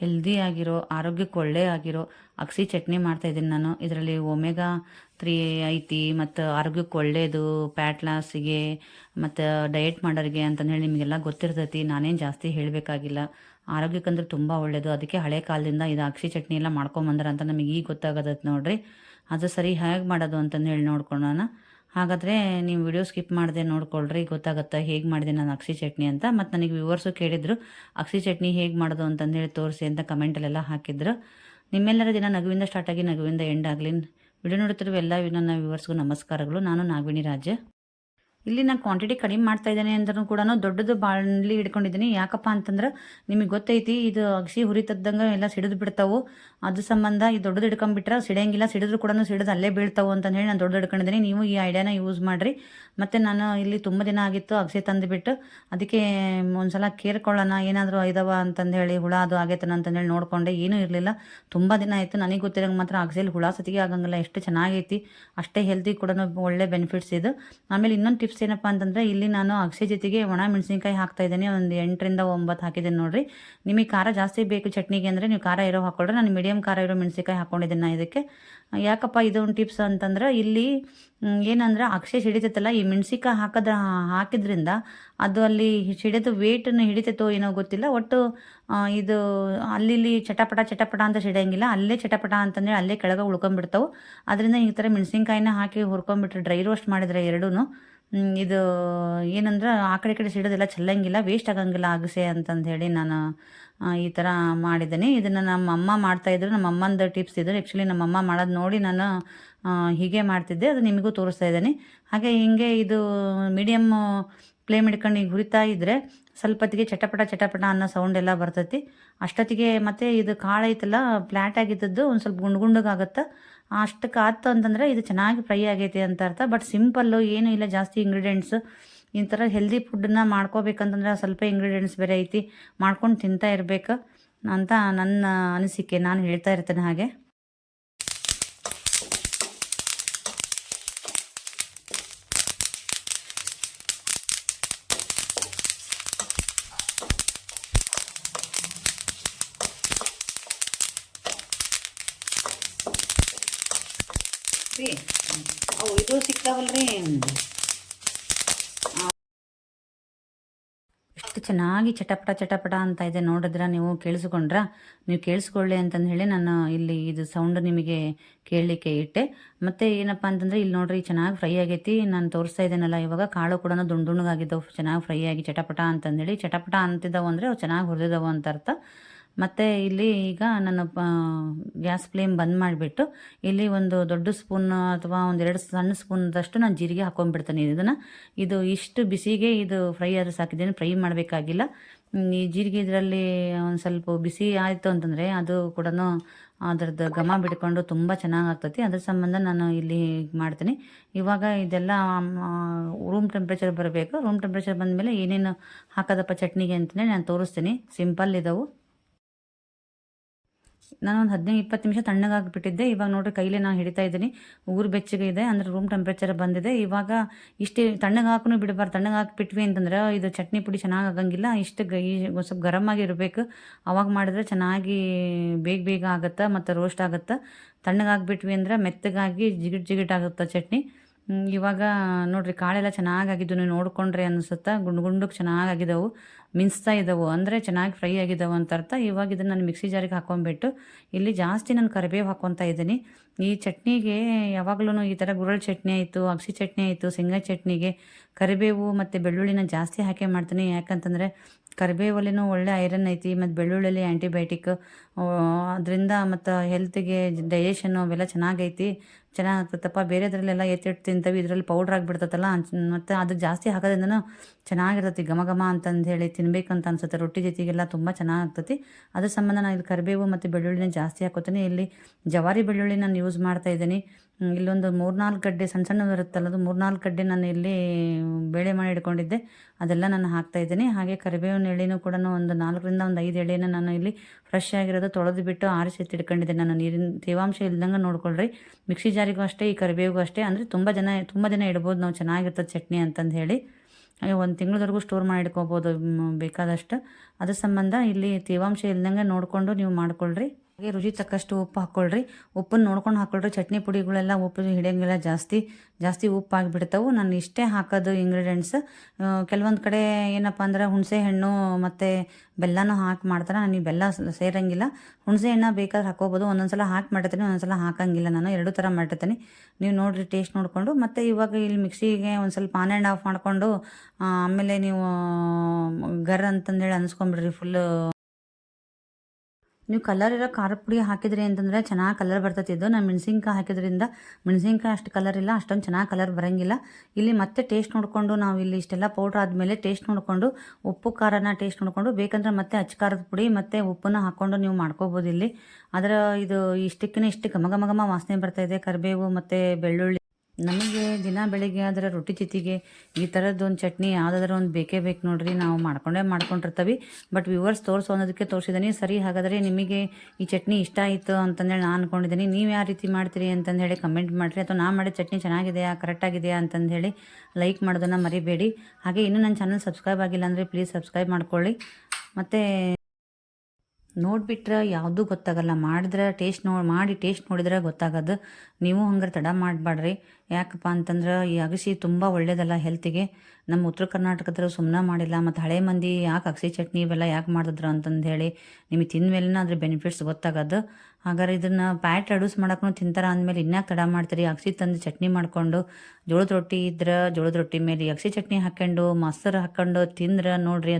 Healthy ಆಗಿರೋ, ಆರೋಗ್ಯಕ್ಕೆ ಒಳ್ಳೆ ಆಗಿರೋ ಅಗಸಿ ಚಟ್ನಿ ಮಾಡ್ತಾಯಿದ್ದೀನಿ ನಾನು. ಇದರಲ್ಲಿ ಒಮೆಗಾ ತ್ರೀ ಐತಿ, ಮತ್ತು ಆರೋಗ್ಯಕ್ಕೆ ಒಳ್ಳೆಯದು ಪ್ಯಾಟ್ ಲಾಸಿಗೆ ಮತ್ತು ಡಯಟ್ ಮಾಡೋರಿಗೆ ಅಂತಂದು ಹೇಳಿ ನಿಮಗೆಲ್ಲ ಗೊತ್ತಿರ್ತೈತಿ. ನಾನೇನು ಜಾಸ್ತಿ ಹೇಳಬೇಕಾಗಿಲ್ಲ. ಆರೋಗ್ಯಕ್ಕಂದ್ರೆ ತುಂಬ ಒಳ್ಳೆಯದು ಅದಕ್ಕೆ ಹಳೆ ಕಾಲದಿಂದ ಇದು ಅಗಸಿ ಚಟ್ನಿ ಎಲ್ಲ ಮಾಡ್ಕೊಂಬಂದ್ರೆ ಅಂತ ನಮಗೆ ಈಗ ಗೊತ್ತಾಗದೈತೆ ನೋಡ್ರಿ. ಅದು ಸರಿ ಹೇಗೆ ಮಾಡೋದು ಅಂತಂದು ಹೇಳಿ ನೋಡ್ಕೊಳ್ಳೋಣ ಹಾಗಾದರೆ ನೀವು ವಿಡಿಯೋ ಸ್ಕಿಪ್ ಮಾಡದೆ ನೋಡ್ಕೊಳ್ರಿ, ಗೊತ್ತಾಗುತ್ತೆ ಹೇಗೆ ಮಾಡಿದೆ ನಾನು ಅಕ್ಷಿ ಚಟ್ನಿ ಅಂತ. ಮತ್ತು ನನಗೆ ವ್ಯೂವರ್ಸು ಕೇಳಿದರು, ಅಕ್ಷಿ ಚಟ್ನಿ ಹೇಗೆ ಮಾಡೋದು ಅಂತಂದೇಳಿ ತೋರಿಸಿ ಅಂತ ಕಮೆಂಟಲ್ಲೆಲ್ಲ ಹಾಕಿದ್ರು. ನಿಮ್ಮೆಲ್ಲರ ದಿನ ನಗುವಿಂದ ಸ್ಟಾರ್ಟ್ ಆಗಿ ನಗುವಿಂದ ಎಂಡ್ ಆಗಲಿ. ವಿಡಿಯೋ ನೋಡುತ್ತಿರುವ ಎಲ್ಲ ನನ್ನ ವ್ಯೂವರ್ಸ್ಗೂ ನಮಸ್ಕಾರಗಳು. ನಾನು ನಾಗವಿಣಿ ರಾಜ. ಇಲ್ಲಿ ನಾನು ಕ್ವಾಂಟಿಟಿ ಕಡಿಮೆ ಮಾಡ್ತಾ ಇದ್ದೇನೆ ಅಂದ್ರೂ ಕೂಡ ದೊಡ್ಡದು ಬಾಣಲಿ ಹಿಡ್ಕೊಂಡಿದ್ದೀನಿ. ಯಾಕಪ್ಪ ಅಂತಂದ್ರೆ ನಿಮಗೆ ಗೊತ್ತೈತಿ, ಇದು ಅಗಸಿ ಹುರಿತದ್ದಂಗೆ ಎಲ್ಲ ಸಿಡಿದು ಬಿಡ್ತಾವು. ಅದು ಸಂಬಂಧ ಈ ದೊಡ್ಡದು ಹಿಡ್ಕೊಂಡ್ಬಿಟ್ರೆ ಸಿಡಂಗಿಲ್ಲ ಸಿಡಿದ್ರು ಕೂಡ ಸಿಡಿದು ಅಲ್ಲೇ ಬೀಳ್ತಾವು ಅಂತ ಹೇಳಿ ನಾನು ದೊಡ್ಡದು ಹಿಡ್ಕೊಂಡಿದ್ದೀನಿ. ನೀವು ಈ ಐಡಿಯಾನ ಯೂಸ್ ಮಾಡಿರಿ. ಮತ್ತು ನಾನು ಇಲ್ಲಿ ತುಂಬ ದಿನ ಆಗಿತ್ತು ಅಗಸಿ ತಂದುಬಿಟ್ಟು, ಅದಕ್ಕೆ ಒಂದ್ಸಲ ಕೇರ್ಕೊಳ್ಳೋಣ, ಏನಾದರೂ ಇದಾವ ಅಂತಂದು ಹೇಳಿ ಹುಳ ಅದು ಆಗೈತನ ಅಂತಂದೇಳಿ ನೋಡಿಕೊಂಡೆ. ಏನೂ ಇರಲಿಲ್ಲ. ತುಂಬ ದಿನ ಆಯಿತು, ನನಗೆ ಗೊತ್ತಿರೋಂಗೆ ಮಾತ್ರ ಅಗಸಿಯಲ್ಲಿ ಹುಳ ಸತಿಗೆ ಆಗಂಗಿಲ್ಲ. ಎಷ್ಟು ಚೆನ್ನಾಗೈತಿ, ಅಷ್ಟೇ ಹೆಲ್ತಿ ಕೂಡ ಒಳ್ಳೆ ಬೆನಿಫಿಟ್ಸ್ ಇದು. ಆಮೇಲೆ ಇನ್ನೊಂದು ಟಿಪ್ಸ್ ಏನಪ್ಪ ಅಂತಂದರೆ, ಇಲ್ಲಿ ನಾನು ಅಗಸೆ ಜೊತೆಗೆ ಒಣ ಮೆಣಸಿನ್ಕಾಯಿ ಹಾಕ್ತಾ ಇದ್ದೀನಿ. ಒಂದು ಎಂಟರಿಂದ ಒಂಬತ್ತು ಹಾಕಿದ್ದೀನಿ ನೋಡಿರಿ. ನಿಮಗೆ ಖಾರ ಜಾಸ್ತಿ ಬೇಕು ಚಟ್ನಿಗೆ ಅಂದರೆ ನೀವು ಖಾರ ಇರೋ ಹಾಕ್ಕೊಳ್ರಿ. ನಾನು ಮೀಡಿಯಮ್ ಖಾರ ಇರೋ ಮೆಣಸಿನ್ಕಾಯಿ ಹಾಕ್ಕೊಂಡಿದ್ದೀನಿ ನಾನು ಇದಕ್ಕೆ. ಯಾಕಪ್ಪ ಇದೊಂದು ಟಿಪ್ಸ್ ಅಂತಂದ್ರೆ, ಇಲ್ಲಿ ಏನಂದ್ರೆ ಅಕ್ಷೆ ಹಿಡಿತೈತಲ್ಲ, ಈ ಮೆಣಸಿನ್ಕಾಯಿ ಹಾಕದ, ಹಾಕಿದ್ರಿಂದ ಅದು ಅಲ್ಲಿ ಹಿಡಿದು ವೇಟನ್ನು ಹಿಡಿತೈತೋ ಏನೋ ಗೊತ್ತಿಲ್ಲ. ಒಟ್ಟು ಇದು ಅಲ್ಲಿ ಚಟಪಟ ಚಟಪಟ ಅಂತ ಸಿಡಂಗಿಲ್ಲ ಅಲ್ಲೇ ಚಟಪಟ ಅಂತಂದರೆ ಅಲ್ಲೇ ಕೆಳಗೆ ಉಳ್ಕೊಂಡ್ಬಿಡ್ತಾವೆ. ಅದರಿಂದ ಈ ಥರ ಮೆಣಸಿನ್ಕಾಯಿನ ಹಾಕಿ ಹುರ್ಕೊಂಡ್ಬಿಟ್ರೆ ಡ್ರೈ ರೋಸ್ಟ್ ಮಾಡಿದ್ರೆ ಎರಡೂ ಇದು ಏನಂದ್ರೆ ಆ ಕಡೆ ಕಡೆ ಸಿಡೋದೆಲ್ಲ ಚೆಲ್ಲಂಗಿಲ್ಲ ವೇಸ್ಟ್ ಆಗಂಗಿಲ್ಲ ಅಗಸೆ ಅಂತಂದು ಹೇಳಿ ನಾನು ಈ ಥರ ಮಾಡಿದ್ದೀನಿ ಇದನ್ನು ನಮ್ಮ ಅಮ್ಮ ಮಾಡ್ತಾಯಿದ್ರು ನಮ್ಮ ಅಮ್ಮಂದು ಟಿಪ್ಸ್ ಇದ್ರು. ಆ್ಯಕ್ಚುಲಿ ನಮ್ಮ ಅಮ್ಮ ಮಾಡೋದು ನೋಡಿ ನಾನು ಹೀಗೆ ಮಾಡ್ತಿದ್ದೆ, ಅದು ನಿಮಗೂ ತೋರಿಸ್ತಾ ಇದ್ದೀನಿ. ಹಾಗೆ ಹಿಂಗೆ ಇದು ಮೀಡಿಯಮ್ ಫ್ಲೇಮ್ ಹಿಡ್ಕೊಂಡು ಈಗ ಹುರಿತಾ ಇದ್ದರೆ ಸ್ವಲ್ಪ ಹೊತ್ತಿಗೆ ಚಟಪಟ ಚಟಪಟ ಅನ್ನೋ ಸೌಂಡ್ ಎಲ್ಲ ಬರ್ತೈತಿ. ಅಷ್ಟೊತ್ತಿಗೆ ಮತ್ತೆ ಇದು ಕಾಳು ಐತಲ್ಲ ಫ್ಲ್ಯಾಟ್ ಆಗಿದ್ದದ್ದು ಒಂದು ಸ್ವಲ್ಪ ಗುಂಡು ಗುಂಡಗಾಗುತ್ತೆ ಅಷ್ಟಕ್ಕೆ ಆಯ್ತು ಅಂತಂದರೆ ಇದು ಚೆನ್ನಾಗಿ ಫ್ರೈ ಆಗೈತೆ ಅಂತ ಅರ್ಥ. ಬಟ್ ಸಿಂಪಲ್ಲು ಏನೂ ಇಲ್ಲ, ಜಾಸ್ತಿ ಇಂಗ್ರೀಡಿಯೆಂಟ್ಸು ಈ ಥರ ಹೆಲ್ದಿ ಫುಡ್ಡನ್ನ ಮಾಡ್ಕೋಬೇಕಂತಂದ್ರೆ ಸ್ವಲ್ಪ ಇಂಗ್ರೀಡಿಯೆಂಟ್ಸ್ ಬೇರೆ ಐತಿ. ಮಾಡ್ಕೊಂಡು ತಿಂತಾ ಇರಬೇಕು ಅಂತ ನನ್ನ ಅನಿಸಿಕೆ. ನಾನು ಹೇಳ್ತಾ ಇರ್ತೇನೆ ಹಾಗೆ. ರೀ ಅವು ಇದು ಸಿಗ್ತಾವಲ್ರಿ ಎಷ್ಟು ಚೆನ್ನಾಗಿ ಚಟಪಟ ಚಟಪಟ ಅಂತ ಇದೆ ನೋಡಿದ್ರೆ ನೀವು ಕೇಳಿಸ್ಕೊಂಡ್ರ? ನೀವು ಕೇಳಿಸ್ಕೊಳ್ಳಿ ಅಂತಂದು ಹೇಳಿ ನಾನು ಇಲ್ಲಿ ಇದು ಸೌಂಡ್ ನಿಮಗೆ ಕೇಳಲಿಕ್ಕೆ ಇಟ್ಟೆ. ಮತ್ತು ಏನಪ್ಪ ಅಂತಂದರೆ ಇಲ್ಲಿ ನೋಡ್ರಿ ಚೆನ್ನಾಗಿ ಫ್ರೈ ಆಗೈತಿ. ನಾನು ತೋರಿಸ್ತಾ ಇದ್ದೇನಲ್ಲ, ಇವಾಗ ಕಾಳು ಕೂಡ ದುಂಡುಣ್ಣಗಾಗಿದ್ದವು ಚೆನ್ನಾಗಿ ಫ್ರೈ ಆಗಿ ಚಟಪಟ ಅಂತಂದೇಳಿ ಚಟಪಟ ಅಂತಿದ್ದವು ಅಂದರೆ ಅವು ಚೆನ್ನಾಗಿ ಹುರಿದಿದ್ದಾವೆ ಅಂತ ಅರ್ಥ. ಮತ್ತು ಇಲ್ಲಿ ಈಗ ನಾನು ಗ್ಯಾಸ್ ಫ್ಲೇಮ್ ಬಂದ್ ಮಾಡಿಬಿಟ್ಟು ಇಲ್ಲಿ ಒಂದು ದೊಡ್ಡ ಸ್ಪೂನ್ ಅಥವಾ ಒಂದೆರಡು ಸಣ್ಣ ಸ್ಪೂನ್ದಷ್ಟು ನಾನು ಜೀರಿಗೆ ಹಾಕೊಂಡ್ಬಿಡ್ತೇನೆ. ಇದನ್ನು ಇದು ಇಷ್ಟು ಬಿಸಿಗೆ ಇದು ಫ್ರೈ ಆದರೂ ಸಾಕಿದ್ದೇನೆ, ಫ್ರೈ ಮಾಡಬೇಕಾಗಿಲ್ಲ. ಈ ಜೀರಿಗೆ ಇದರಲ್ಲಿ ಒಂದು ಸ್ವಲ್ಪ ಬಿಸಿ ಆಯಿತು ಅಂತಂದರೆ ಅದು ಕೂಡ ಅದ್ರದ್ದು ಘಮ ಬಿಡ್ಕೊಂಡು ತುಂಬ ಚೆನ್ನಾಗಿ ಆಗ್ತೈತಿ ಅದ್ರ ಸಂಬಂಧ ನಾನು ಇಲ್ಲಿ ಮಾಡ್ತೀನಿ. ಇವಾಗ ಇದೆಲ್ಲ ರೂಮ್ ಟೆಂಪ್ರೇಚರ್ ಬರಬೇಕು. ರೂಮ್ ಟೆಂಪ್ರೇಚರ್ ಬಂದಮೇಲೆ ಏನೇನು ಹಾಕೋದಪ್ಪ ಚಟ್ನಿಗೆ ಅಂತಲೇ ನಾನು ತೋರಿಸ್ತೀನಿ. ಸಿಂಪಲ್ ಇದಾವೆ. ನಾನು ಒಂದು ಹದಿನೈದು, ಇಪ್ಪತ್ತು ನಿಮಿಷ ತಣ್ಣಗಾಗಿಬಿಟ್ಟಿದ್ದೆ ಇವಾಗ ನೋಡಿರಿ ಕೈಲೇ ನಾನು ಹಿಡಿತಾ ಇದ್ದೀನಿ. ಊರು ಬೆಚ್ಚಗೆ ಇದೆ, ಅಂದರೆ ರೂಮ್ ಟೆಂಪ್ರೇಚರ್ ಬಂದಿದೆ. ಇವಾಗ ಇಷ್ಟೇ ತಣ್ಣಗೆ ಹಾಕೂ ಬಿಡಬಾರ್ದು. ತಣ್ಣಗೆ ಹಾಕಿಬಿಟ್ವಿ ಅಂತಂದ್ರೆ ಇದು ಚಟ್ನಿ ಪುಡಿ ಚೆನ್ನಾಗಿ ಆಗಂಗಿಲ್ಲ. ಇಷ್ಟು ಗೈ, ಸ್ವಲ್ಪ ಗರಮ್ ಆಗಿರಬೇಕು ಅವಾಗ ಮಾಡಿದ್ರೆ ಚೆನ್ನಾಗಿ ಬೇಗ ಬೇಗ ಆಗುತ್ತೆ, ಮತ್ತು ರೋಸ್ಟ್ ಆಗುತ್ತೆ. ತಣ್ಣಗೆ ಅಂದರೆ ಅಂದ್ರೆ ಮೆತ್ತಗಾಗಿ ಜಿಗಿಟ್ ಜಿಗಿಟ್ ಆಗುತ್ತೆ ಚಟ್ನಿ. ಇವಾಗ ನೋಡಿರಿ ಕಾಳೆಲ್ಲ ಚೆನ್ನಾಗಾಗಿದ್ದು ನೀವು ನೋಡಿಕೊಂಡ್ರೆ ಅನಿಸುತ್ತಾ, ಗುಂಡು ಗುಂಡಕ್ಕೆ ಚೆನ್ನಾಗಾಗಿದ್ದವು ಮಿನ್ಸ್ತಾ ಇದ್ದವು, ಅಂದರೆ ಚೆನ್ನಾಗಿ ಫ್ರೈ ಆಗಿದ್ದಾವೆ ಅಂತ ಅರ್ಥ. ಇವಾಗ ಇದನ್ನು ನಾನು ಮಿಕ್ಸಿ ಜಾರಿಗೆ ಹಾಕೊಂಡ್ಬಿಟ್ಟು ಇಲ್ಲಿ ಜಾಸ್ತಿ ನಾನು ಕರಿಬೇವು ಹಾಕ್ಕೊತಾ ಇದ್ದೀನಿ. ಈ ಚಟ್ನಿಗೆ ಯಾವಾಗಲೂ ಈ ಥರ ಗುರಳ್ ಚಟ್ನಿ ಆಯಿತು, ಅಗ್ಸಿ ಚಟ್ನಿ ಆಯಿತು, ಶೇಂಗಾ ಚಟ್ನಿಗೆ ಕರಿಬೇವು ಮತ್ತು ಬೆಳ್ಳುಳ್ಳಿನ ಜಾಸ್ತಿ ಹಾಕಿ ಮಾಡ್ತೀನಿ. ಯಾಕಂತಂದರೆ ಕರಿಬೇವಲ್ಲಿನೂ ಒಳ್ಳೆ ಐರನ್ ಐತಿ, ಮತ್ತು ಬೆಳ್ಳುಳ್ಳಿಲಿ ಆ್ಯಂಟಿಬಯೋಟಿಕ್ ಅದರಿಂದ ಮತ್ತು ಹೆಲ್ತಿಗೆ ಡೈಜೆಷನ್ನು ಅವೆಲ್ಲ ಚೆನ್ನಾಗೈತಿ. ಚೆನ್ನಾಗಾಗ್ತದಪ್ಪ ಬೇರೆದ್ರಲ್ಲೆಲ್ಲ ಎತ್ತಿಟ್ಟು ತಿಂತೀವಿ, ಇದರಲ್ಲಿ ಪೌಡ್ರ್ ಆಗಿಬಿಡ್ತೈತಲ್ಲ ಮತ್ತು ಅದು ಜಾಸ್ತಿ ಹಾಕೋದ್ರಿಂದ ಚೆನ್ನಾಗಿರ್ತೈತಿ, ಘಮ ಘಮ ಅಂತಂದು ಹೇಳಿ ತಿನ್ಬೇಕಂತ ಅನ್ಸುತ್ತೆ. ರೊಟ್ಟಿ ಜೊತೆಗೆಲ್ಲ ತುಂಬ ಚೆನ್ನಾಗ್ತೈತಿ. ಅದ್ರ ಸಂಬಂಧ ನಾನು ಇಲ್ಲಿ ಕರಿಬೇವು ಮತ್ತು ಬೆಳ್ಳುಳ್ಳಿನ ಜಾಸ್ತಿ ಹಾಕೋತೀನಿ. ಇಲ್ಲಿ ಜವಾರಿ ಬೆಳ್ಳುಳ್ಳಿ ನಾನು ಯೂಸ್ ಮಾಡ್ತಾ ಇದ್ದೀನಿ. ಇಲ್ಲೊಂದು ಮೂರ್ನಾಲ್ಕು ಗಡ್ಡೆ ಸಣ್ಣ ಸಣ್ಣ ಬರುತ್ತಲ್ಲ ಅದು ಮೂರ್ನಾಲ್ಕು ಗಡ್ಡೆ ನಾನು ಇಲ್ಲಿ ಬೇಳೆ ಮಾಡಿ ಇಟ್ಕೊಂಡಿದ್ದೆ. ಅದೆಲ್ಲ ನಾನು ಹಾಕ್ತಾ ಇದ್ದೀನಿ. ಹಾಗೆ ಕರಿಬೇವಿನ ಎಳೆನೂ ಕೂಡ ಒಂದು ನಾಲ್ಕರಿಂದ ಒಂದು ಐದು ಎಳೆನ ನಾನು ಇಲ್ಲಿ ಫ್ರೆಶ್ ಆಗಿರೋದು ತೊಳೆದು ಬಿಟ್ಟು ಆರಿಸಿ ಎತ್ತಿಟ್ಕೊಂಡಿದ್ದೆ ನಾನು. ನೀರಿನ ತೇವಾಂಶ ಇಲ್ದಂಗೆ ನೋಡ್ಕೊಳ್ರಿ. ಮಿಕ್ಸಿ ಜಾರಿಗೂ ಅಷ್ಟೇ, ಈ ಕರಿಬೇವಿಗೂ ಅಷ್ಟೇ. ಅಂದರೆ ತುಂಬ ಜನ, ತುಂಬ ದಿನ ಇಡ್ಬೋದು ನಾವು, ಚೆನ್ನಾಗಿರ್ತದೆ ಚಟ್ನಿ ಅಂತಂದು ಹೇಳಿ. ಹಾಗೆ ಒಂದು ತಿಂಗಳವರೆಗೂ ಸ್ಟೋರ್ ಮಾಡಿ ಇಟ್ಕೋಬೋದು ಬೇಕಾದಷ್ಟು. ಅದ್ರ ಸಂಬಂಧ ಇಲ್ಲಿ ತೇವಾಂಶ ಇಲ್ದಂಗೆ ನೋಡಿಕೊಂಡು ನೀವು ಮಾಡ್ಕೊಳ್ರಿ. ಹಾಗೆ ರುಚಿ ತಕ್ಕಷ್ಟು ಉಪ್ಪು ಹಾಕ್ಕೊಳ್ರಿ ಉಪ್ಪನ್ನು ನೋಡ್ಕೊಂಡು ಹಾಕ್ಕೊಳ್ರಿ ಚಟ್ನಿ ಪುಡಿಗಳೆಲ್ಲ ಉಪ್ಪು ಹಿಡಿಯೋಂಗಿಲ್ಲ ಜಾಸ್ತಿ ಜಾಸ್ತಿ ಉಪ್ಪು ಆಗಿಬಿಡ್ತಾವೆ ನಾನು ಇಷ್ಟೇ ಹಾಕೋದು ಇಂಗ್ರೀಡಿಯೆಂಟ್ಸ್ ಕೆಲವೊಂದು ಕಡೆ ಏನಪ್ಪ ಅಂದ್ರೆ ಹುಣಸೆ ಹಣ್ಣು ಮತ್ತು ಬೆಲ್ಲನೂ ಹಾಕಿ ಮಾಡ್ತಾರೆ. ನನಗೆ ಬೆಲ್ಲ ಸೇರಂಗಿಲ್ಲ. ಹುಣಸೆ ಹಣ್ಣು ಬೇಕಾದ್ರೆ ಹಾಕೋಬೋದು ಒಂದೊಂದು ಸಲ ಹಾಕಿ ಮಾಡಿರ್ತೀನಿ ಒಂದೊಂದು ಸಲ ಹಾಕಂಗಿಲ್ಲ ನಾನು. ಎರಡು ಥರ ಮಾಡಿರ್ತೀನಿ ನೀವು ನೋಡಿರಿ ಟೇಸ್ಟ್ ನೋಡಿಕೊಂಡು. ಮತ್ತು ಇವಾಗ ಇಲ್ಲಿ ಮಿಕ್ಸಿಗೆ ಒಂದು ಸ್ವಲ್ಪ ಆನ್ ಆ್ಯಂಡ್ ಆಫ್ ಮಾಡಿಕೊಂಡು ಆಮೇಲೆ ನೀವು ಗರ್ ಅಂತಂದೇಳಿ ಅನ್ಸ್ಕೊಂಬಿಡ್ರಿ ಫುಲ್ಲು ನೀವು ಕಲರ್ ಇರೋ ಖಾರ ಪುಡಿ ಹಾಕಿದ್ರಿ ಅಂತಂದರೆ ಚೆನ್ನಾಗಿ ಕಲರ್ ಬರ್ತೈತಿ. ಇದು ನಾನು ಮೆಣಸಿನ್ಕಾಯಿ ಹಾಕಿದ್ರಿಂದ ಮೆಣಸಿನ್ಕಾಯಿ ಅಷ್ಟು ಕಲರ್ ಇಲ್ಲ, ಅಷ್ಟೊಂದು ಚೆನ್ನಾಗಿ ಕಲರ್ ಬರೋಂಗಿಲ್ಲ. ಇಲ್ಲಿ ಮತ್ತೆ ಟೇಸ್ಟ್ ನೋಡಿಕೊಂಡು ನಾವು ಇಲ್ಲಿ ಇಷ್ಟೆಲ್ಲ ಪೌಡ್ರ್ ಆದಮೇಲೆ ಟೇಸ್ಟ್ ನೋಡಿಕೊಂಡು, ಉಪ್ಪು ಖಾರನ ಟೇಸ್ಟ್ ನೋಡಿಕೊಂಡು, ಬೇಕಂದ್ರೆ ಮತ್ತೆ ಅಚ್ಚ ಖಾರದ ಪುಡಿ ಮತ್ತು ಉಪ್ಪನ್ನ ಹಾಕ್ಕೊಂಡು ನೀವು ಮಾಡ್ಕೋಬೋದು ಇಲ್ಲಿ. ಅದರ ಇದು ಇಷ್ಟಕ್ಕೇ ಇಷ್ಟು ಘಮ ಘಮ ವಾಸನೆ ಬರ್ತಾ ಇದೆ, ಕರಿಬೇವು ಮತ್ತು ಬೆಳ್ಳುಳ್ಳಿ. ನಮಗೆ ದಿನ ಬೆಳಿಗ್ಗೆ ಆದರೆ ರೊಟ್ಟಿ ಜೊತೆಗೆ ಈ ಥರದ್ದು ಒಂದು ಚಟ್ನಿ, ಯಾವುದಾದ್ರೂ ಒಂದು ಬೇಕೇ ಬೇಕು ನೋಡ್ರಿ. ನಾವು ಮಾಡ್ಕೊಂಡೇ ಮಾಡ್ಕೊಂಡಿರ್ತೀವಿ. ಬಟ್ ವ್ಯೂವರ್ಸ್ ತೋರಿಸೋ ಅನ್ನೋದಕ್ಕೆ ತೋರಿಸಿದ್ದೀನಿ ಸರಿ, ಹಾಗಾದರೆ ನಿಮಗೆ ಈ ಚಟ್ನಿ ಇಷ್ಟ ಆಯಿತು ಅಂತಂದೇಳಿ ನಾನು ಅಂದ್ಕೊಂಡಿದ್ದೀನಿ ನೀವು ಯಾವ ರೀತಿ ಮಾಡ್ತೀರಿ ಅಂತಂದು ಹೇಳಿ ಕಮೆಂಟ್ ಮಾಡಿರಿ. ಅಥವಾ ನಾ ಮಾಡಿದ ಚಟ್ನಿ ಚೆನ್ನಾಗಿದೆಯಾ ಕರೆಕ್ಟಾಗಿದೆಯಾ ಅಂತಂದು ಹೇಳಿ ಲೈಕ್ ಮಾಡೋದನ್ನು ಮರಿಬೇಡಿ. ಹಾಗೆ ಇನ್ನೂ ನನ್ನ ಚಾನಲ್ ಸಬ್ಸ್ಕ್ರೈಬ್ ಆಗಿಲ್ಲ ಅಂದರೆ ಪ್ಲೀಸ್ ಸಬ್ಸ್ಕ್ರೈಬ್ ಮಾಡ್ಕೊಳ್ಳಿ. ಮತ್ತು ನೋಡಿಬಿಟ್ರೆ ಯಾವುದೂ ಗೊತ್ತಾಗಲ್ಲ. ಮಾಡಿದ್ರೆ ಟೇಸ್ಟ್ ನೋ ಮಾಡಿ ಟೇಸ್ಟ್ ನೋಡಿದ್ರೆ ಗೊತ್ತಾಗೋದು. ನೀವು ಹಂಗಾರೆ ತಡ ಮಾಡಬೇಡ್ರಿ ಯಾಕಪ್ಪ ಅಂತಂದ್ರೆ ಈ ಅಗಸಿ ತುಂಬ ಒಳ್ಳೇದಲ್ಲ ಹೆಲ್ತಿಗೆ ನಮ್ಮ ಉತ್ತರ ಕರ್ನಾಟಕದ್ರು ಸುಮ್ಮನೆ ಮಾಡಿಲ್ಲ. ಮತ್ತು ಹಳೆ ಮಂದಿ ಯಾಕೆ ಅಗಸಿ ಚಟ್ನಿ ಇವೆಲ್ಲ ಯಾಕೆ ಮಾಡಿದ್ರು ಅಂತಂದು ಹೇಳಿ ನಿಮಗೆ ತಿಂದಮೇಲೆ ಅದ್ರ ಬೆನಿಫಿಟ್ಸ್ ಗೊತ್ತಾಗೋದು. ಹಾಗಾದ್ರೆ ಇದನ್ನು ಪ್ಯಾಟ್ ರೆಡ್ಯೂಸ್ ಮಾಡೋಕ್ಕೂ ತಿಂತಾರೆ ಅಂದಮೇಲೆ ಇನ್ಯಾಕೆ ತಡ ಮಾಡ್ತೀರಿ? ಅಗಸಿ ತಂದು ಚಟ್ನಿ ಮಾಡಿಕೊಂಡು ಜೋಳದ ರೊಟ್ಟಿ ಇದ್ರೆ ಜೋಳದ ರೊಟ್ಟಿ ಮೇಲೆ ಅಗಸಿ ಚಟ್ನಿ ಹಾಕ್ಕೊಂಡು, ಮೊಸರು ಹಾಕ್ಕೊಂಡು ತಿಂದ್ರೆ ನೋಡಿರಿ ಅದು